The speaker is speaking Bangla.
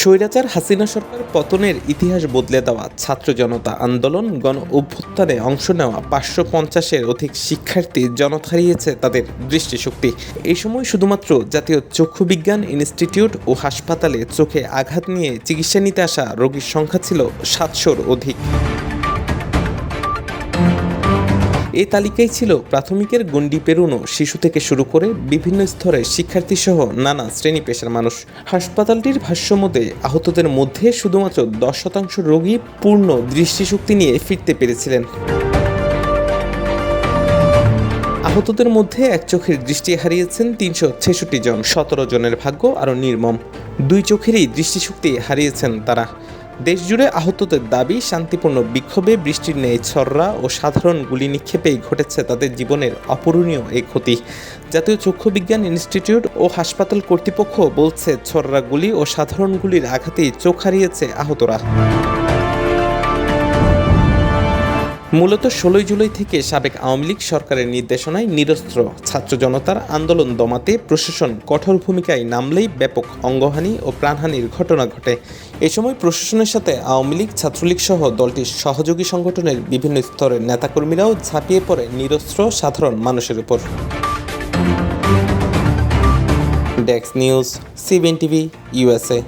স্বৈরাচার হাসিনা সরকার পতনের ইতিহাস বদলে দেওয়া ছাত্র জনতা আন্দোলন গণ অভ্যুত্থানে অংশ নেওয়া পাঁচশো পঞ্চাশের অধিক শিক্ষার্থী জনত হারিয়েছে তাদের দৃষ্টিশক্তি। এই সময় শুধুমাত্র জাতীয় চক্ষু বিজ্ঞান ইনস্টিটিউট ও হাসপাতালে চোখে আঘাত নিয়ে চিকিৎসা নিতে আসা রোগীর সংখ্যা ছিল সাতশোর অধিক। এই তালিকায় ছিল প্রাথমিকের গণ্ডি পেরুনো, শিশু থেকে শুরু করে বিভিন্ন স্তরের শিক্ষার্থী সহ নানা শ্রেণি পেশার মানুষ। হাসপাতালটির ভাষ্যমতে আহতদের মধ্যে শুধুমাত্র দশ শতাংশ রোগী পূর্ণ দৃষ্টিশক্তি নিয়ে ফিরতে পেরেছিলেন। আহতদের মধ্যে এক চোখের দৃষ্টি হারিয়েছেন তিনশো ছেষট্টি জন। সতেরো জনের ভাগ্য আরও নির্মম। দুই চোখেরই দৃষ্টিশক্তি হারিয়েছেন তারা। দেশজুড়ে আহতদের দাবি, শান্তিপূর্ণ বিক্ষোভে বৃষ্টির ন্যায় ছররা ও সাধারণ গুলি নিক্ষেপেই ঘটেছে তাদের জীবনের অপূরণীয় এই ক্ষতি। জাতীয় চক্ষু বিজ্ঞান ইনস্টিটিউট ও হাসপাতাল কর্তৃপক্ষ বলছে, ছররা গুলি ও সাধারণ গুলির আঘাতেই চোখ হারিয়েছে আহতরা। মূলত ষোলোই জুলাই থেকে সাবেক আওয়ামী লীগ সরকারের নির্দেশনায় নিরস্ত্র, ছাত্র জনতার আন্দোলন দমাতে প্রশাসন কঠোর ভূমিকায় নামলেই ব্যাপক অঙ্গহানি ও প্রাণহানির ঘটনা ঘটে। এ সময় প্রশাসনের সাথে আওয়ামী লীগ, ছাত্রলীগ সহ দলটির সহযোগী সংগঠনের বিভিন্ন স্তরের নেতাকর্মীরাও ঝাঁপিয়ে পড়ে নিরস্ত্র সাধারণ মানুষের উপর। ডেক্স নিউজ, সিবিএন টিভি ইউএসএ